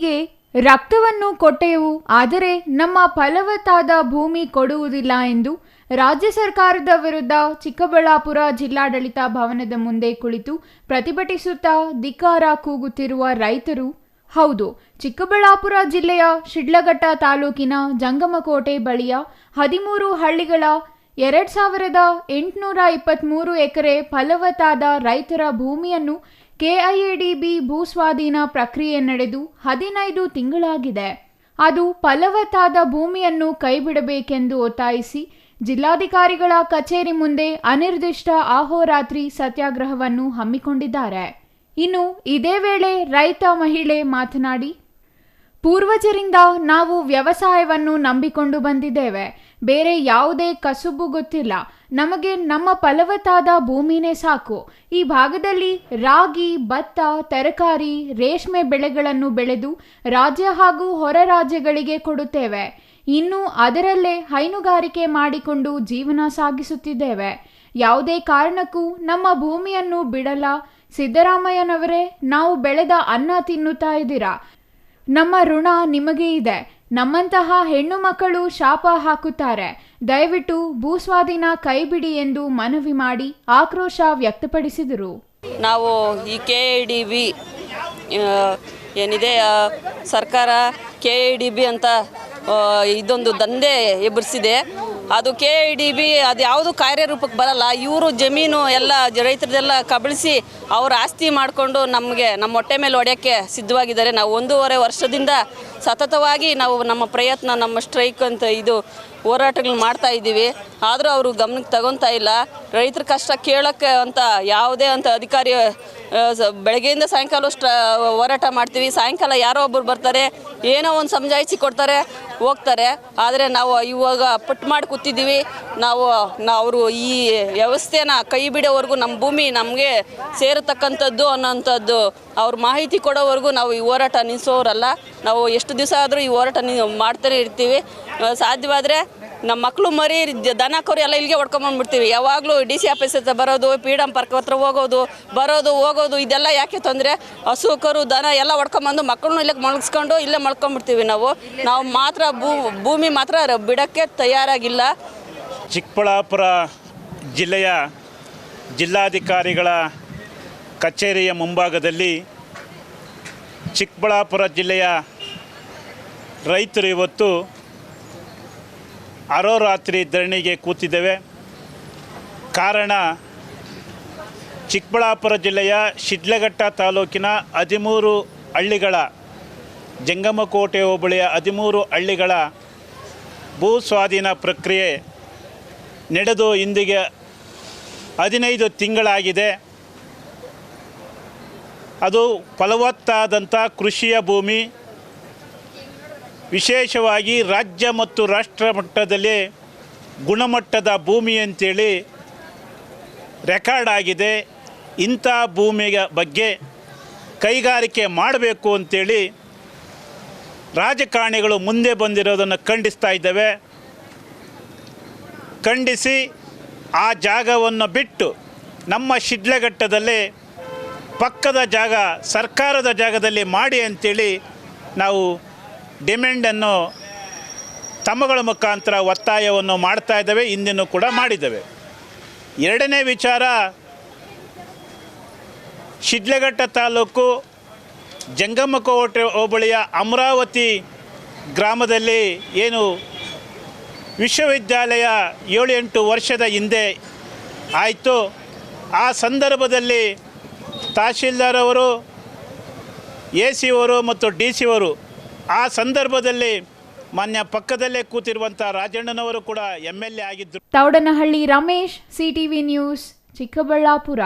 ಹೀಗೆ ರಕ್ತವನ್ನು ಕೊಟ್ಟೆವು, ಆದರೆ ನಮ್ಮ ಫಲವತ್ತಾದ ಭೂಮಿ ಕೊಡುವುದಿಲ್ಲ ಎಂದು ರಾಜ್ಯ ಸರ್ಕಾರದ ವಿರುದ್ಧ ಚಿಕ್ಕಬಳ್ಳಾಪುರ ಜಿಲ್ಲಾಡಳಿತ ಭವನದ ಮುಂದೆ ಕುಳಿತು ಪ್ರತಿಭಟಿಸುತ್ತಾ ಧಿಕ್ಕಾರ ಕೂಗುತ್ತಿರುವ ರೈತರು, ಹೌದು, ಚಿಕ್ಕಬಳ್ಳಾಪುರ ಜಿಲ್ಲೆಯ ಶಿಡ್ಲಘಟ್ಟ ತಾಲೂಕಿನ ಜಂಗಮಕೋಟೆ ಬಳಿಯ ಹದಿಮೂರು ಹಳ್ಳಿಗಳ ಎರಡ್ ಸಾವಿರದ ಎಂಟುನೂರ ಇಪ್ಪತ್ತ್ಮೂರು ಎಕರೆ ಫಲವತ್ತಾದ ರೈತರ ಭೂಮಿಯನ್ನು ಕೆಐಎಡಿಬಿ ಭೂಸ್ವಾಧೀನ ಪ್ರಕ್ರಿಯೆ ನಡೆದು ಹದಿನೈದು ತಿಂಗಳಾಗಿದೆ. ಅದು ಫಲವತ್ತಾದ ಭೂಮಿಯನ್ನು ಕೈಬಿಡಬೇಕೆಂದು ಒತ್ತಾಯಿಸಿ ಜಿಲ್ಲಾಧಿಕಾರಿಗಳ ಕಚೇರಿ ಮುಂದೆ ಅನಿರ್ದಿಷ್ಟ ಆಹೋರಾತ್ರಿ ಸತ್ಯಾಗ್ರಹವನ್ನು ಹಮ್ಮಿಕೊಂಡಿದ್ದಾರೆ. ಇನ್ನು ಇದೇ ವೇಳೆ ರೈತ ಮಹಿಳೆ ಮಾತನಾಡಿ, ಪೂರ್ವಜರಿಂದ ನಾವು ವ್ಯವಸಾಯವನ್ನು ನಂಬಿಕೊಂಡು ಬಂದಿದ್ದೇವೆ. ಬೇರೆ ಯಾವುದೇ ಕಸುಬು ಗೊತ್ತಿಲ್ಲ. ನಮಗೆ ನಮ್ಮ ಫಲವತ್ತಾದ ಭೂಮಿನೇ ಸಾಕು. ಈ ಭಾಗದಲ್ಲಿ ರಾಗಿ, ಭತ್ತ, ತರಕಾರಿ, ರೇಷ್ಮೆ ಬೆಳೆಗಳನ್ನು ಬೆಳೆದು ರಾಜ್ಯ ಹಾಗೂ ಹೊರ ರಾಜ್ಯಗಳಿಗೆ ಕೊಡುತ್ತೇವೆ. ಇನ್ನು ಅದರಲ್ಲೇ ಹೈನುಗಾರಿಕೆ ಮಾಡಿಕೊಂಡು ಜೀವನ ಸಾಗಿಸುತ್ತಿದ್ದೇವೆ. ಯಾವುದೇ ಕಾರಣಕ್ಕೂ ನಮ್ಮ ಭೂಮಿಯನ್ನು ಬಿಡಲ್ಲ. ಸಿದ್ದರಾಮಯ್ಯನವರೇ, ನಾವು ಬೆಳೆದ ಅನ್ನ ತಿನ್ನುತ್ತಾ ಇದ್ದೀರಾ? ನಮ್ಮ ಋಣ ನಿಮಗೆ ಇದೆ. ನಮ್ಮಂತಹ ಹೆಣ್ಣು ಮಕ್ಕಳು ಶಾಪ ಹಾಕುತ್ತಾರೆ. ದಯವಿಟ್ಟು ಭೂಸ್ವಾಧೀನ ಕೈಬಿಡಿ ಎಂದು ಮನವಿ ಮಾಡಿ ಆಕ್ರೋಶ ವ್ಯಕ್ತಪಡಿಸಿದರು. ನಾವು ಈ ಕೆ ಡಿ ಬಿ ಏನಿದೆ ಸರ್ಕಾರ ಕೆ ಡಿ ಬಿ ಅಂತ ಇದೊಂದು ದಂಧೆ ಎಬ್ಬರಿಸಿದೆ ಅದು ಕೆ ಐ ಡಿ ಬಿ ಅದು ಯಾವುದು ಕಾರ್ಯರೂಪಕ್ಕೆ ಬರಲ್ಲ. ಇವರು ಜಮೀನು ಎಲ್ಲ ರೈತರದೆಲ್ಲ ಕಬಳಿಸಿ ಅವ್ರ ಆಸ್ತಿ ಮಾಡಿಕೊಂಡು ನಮಗೆ ನಮ್ಮ ಹೊಟ್ಟೆ ಮೇಲೆ ಹೊಡೆಯೋಕ್ಕೆ ಸಿದ್ಧವಾಗಿದ್ದಾರೆ. ನಾವು ಒಂದೂವರೆ ವರ್ಷದಿಂದ ಸತತವಾಗಿ ನಾವು ನಮ್ಮ ಪ್ರಯತ್ನ, ನಮ್ಮ ಸ್ಟ್ರೈಕ್ ಅಂತ ಇದು ಹೋರಾಟಗಳನ್ನ ಮಾಡ್ತಾ ಇದ್ದೀವಿ. ಆದರೂ ಅವರು ಗಮನಕ್ಕೆ ತಗೊತಾ ಇಲ್ಲ. ರೈತರ ಕಷ್ಟ ಕೇಳೋಕ್ಕೆ ಅಂತ ಯಾವುದೇ ಅಂತ ಅಧಿಕಾರಿ ಬೆಳಗ್ಗೆಯಿಂದ ಸಾಯಂಕಾಲ ಹೋರಾಟ ಮಾಡ್ತೀವಿ. ಸಾಯಂಕಾಲ ಯಾರೋ ಒಬ್ಬರು ಬರ್ತಾರೆ, ಏನೋ ಒಂದು ಸಮಜಾಯಿಸಿ ಕೊಡ್ತಾರೆ, ಹೋಗ್ತಾರೆ. ಆದರೆ ನಾವು ಇವಾಗ ಪಟ್ಟು ಮಾಡಿ ಕೂತಿದ್ದೀವಿ. ನಾವು ಅವರು ಈ ವ್ಯವಸ್ಥೆನ ಕೈ ಬಿಡೋವರೆಗೂ ನಮ್ಮ ಭೂಮಿ ನಮಗೆ ಸೇರತಕ್ಕಂಥದ್ದು ಅನ್ನೋಂಥದ್ದು ಅವ್ರ ಮಾಹಿತಿ ಕೊಡೋವರೆಗೂ ನಾವು ಈ ಹೋರಾಟ ನಿಲ್ಲಿಸೋರಲ್ಲ ನಾವು ಎಷ್ಟು ದಿವಸ ಆದರೂ ಈ ಹೋರಾಟ ನಿ ಮಾಡ್ತಾನೆ ಇರ್ತೀವಿ. ಸಾಧ್ಯವಾದರೆ ನಮ್ಮ ಮಕ್ಕಳು ಮರಿ ದನ ಕರು ಎಲ್ಲ ಇಲ್ಲಿಗೆ ಹೊಡ್ಕೊಂಬಂದ್ಬಿಡ್ತೀವಿ ಯಾವಾಗಲೂ ಡಿ ಸಿ ಆಫೀಸ್ ಹತ್ರ ಬರೋದು ಪಿ ಡಮ್ ಪಾರ್ಕ್ ಹತ್ರ ಹೋಗೋದು, ಬರೋದು, ಹೋಗೋದು, ಇದೆಲ್ಲ ಯಾಕೆ ತೊಂದರೆ? ಹಸು ಕರು ದನ ಎಲ್ಲ ಹೊಡ್ಕೊಂಬಂದು ಮಕ್ಕಳನ್ನೂ ಇಲ್ಲಿಗೆ ಮಲಗಿಸ್ಕೊಂಡು ಇಲ್ಲೇ ಮಲ್ಕೊಂಡ್ಬಿಡ್ತೀವಿ ನಾವು. ನಾವು ಮಾತ್ರ ಭೂ, ಭೂಮಿ ಮಾತ್ರ ಬಿಡೋಕ್ಕೆ ತಯಾರಾಗಿಲ್ಲ. ಚಿಕ್ಕಬಳ್ಳಾಪುರ ಜಿಲ್ಲೆಯ ಜಿಲ್ಲಾಧಿಕಾರಿಗಳ ಕಚೇರಿಯ ಮುಂಭಾಗದಲ್ಲಿ ಚಿಕ್ಕಬಳ್ಳಾಪುರ ಜಿಲ್ಲೆಯ ರೈತರು ಇವತ್ತು ಅರೋರಾತ್ರಿ ಧರಣಿಗೆ ಕೂತಿದ್ದೇವೆ. ಕಾರಣ, ಚಿಕ್ಕಬಳ್ಳಾಪುರ ಜಿಲ್ಲೆಯ ಶಿಡ್ಲಘಟ್ಟ ತಾಲೂಕಿನ ಹದಿಮೂರು ಹಳ್ಳಿಗಳ, ಜಂಗಮಕೋಟೆ ಹೋಬಳಿಯ ಹದಿಮೂರು ಹಳ್ಳಿಗಳ ಭೂ ಸ್ವಾಧೀನ ಪ್ರಕ್ರಿಯೆ ನಡೆದು ಇಂದಿಗೆ ಹದಿನೈದು ತಿಂಗಳಾಗಿದೆ. ಅದು ಫಲವತ್ತಾದಂಥ ಕೃಷಿಯ ಭೂಮಿ. ವಿಶೇಷವಾಗಿ ರಾಜ್ಯ ಮತ್ತು ರಾಷ್ಟ್ರ ಮಟ್ಟದಲ್ಲಿ ಗುಣಮಟ್ಟದ ಭೂಮಿ ಅಂತೇಳಿ ರೆಕಾರ್ಡ್ ಆಗಿದೆ. ಇಂಥ ಭೂಮಿಯ ಬಗ್ಗೆ ಕೈಗಾರಿಕೆ ಮಾಡಬೇಕು ಅಂತೇಳಿ ರಾಜಕಾರಣಿಗಳು ಮುಂದೆ ಬಂದಿರೋದನ್ನು ಖಂಡಿಸ್ತಾ ಇದ್ದೇವೆ. ಖಂಡಿಸಿ ಆ ಜಾಗವನ್ನು ಬಿಟ್ಟು ನಮ್ಮ ಶಿಡ್ಲಘಟ್ಟದಲ್ಲಿ ಪಕ್ಕದ ಜಾಗ ಸರ್ಕಾರದ ಜಾಗದಲ್ಲಿ ಮಾಡಿ ಅಂತೇಳಿ ನಾವು ಡಿಮ್ಯಾಂಡನ್ನು ತಮ್ಮಗಳ ಮುಖಾಂತರ ಒತ್ತಾಯವನ್ನು ಮಾಡ್ತಾ ಇದ್ದೇವೆ ಇಂದಿನೂ ಕೂಡ ಮಾಡಿದ್ದೇವೆ. ಎರಡನೇ ವಿಚಾರ, ಶಿಡ್ಲಘಟ್ಟ ತಾಲೂಕು ಜಂಗಮಕೋಟೆ ಹೋಬಳಿಯ ಅಮರಾವತಿ ಗ್ರಾಮದಲ್ಲಿ ಏನು ವಿಶ್ವವಿದ್ಯಾಲಯ ಏಳು ಎಂಟು ವರ್ಷದ ಹಿಂದೆ ಆಯಿತು. ಆ ಸಂದರ್ಭದಲ್ಲಿ ತಹಶೀಲ್ದಾರ್ ಅವರು, ಎ ಸಿ ಅವರು ಮತ್ತು ಡಿ ಸಿ ಅವರು ಆ ಸಂದರ್ಭದಲ್ಲಿ ಮಾನ್ಯ ಪಕ್ಕದಲ್ಲೇ ಕೂತಿರುವಂಥ ರಾಜಣ್ಣನವರು ಕೂಡ ಎಂ ಎಲ್ ಎ ಆಗಿದ್ದರು ತೌಡನಹಳ್ಳಿ ರಮೇಶ್, ಸಿಟಿವಿ ನ್ಯೂಸ್, ಚಿಕ್ಕಬಳ್ಳಾಪುರ.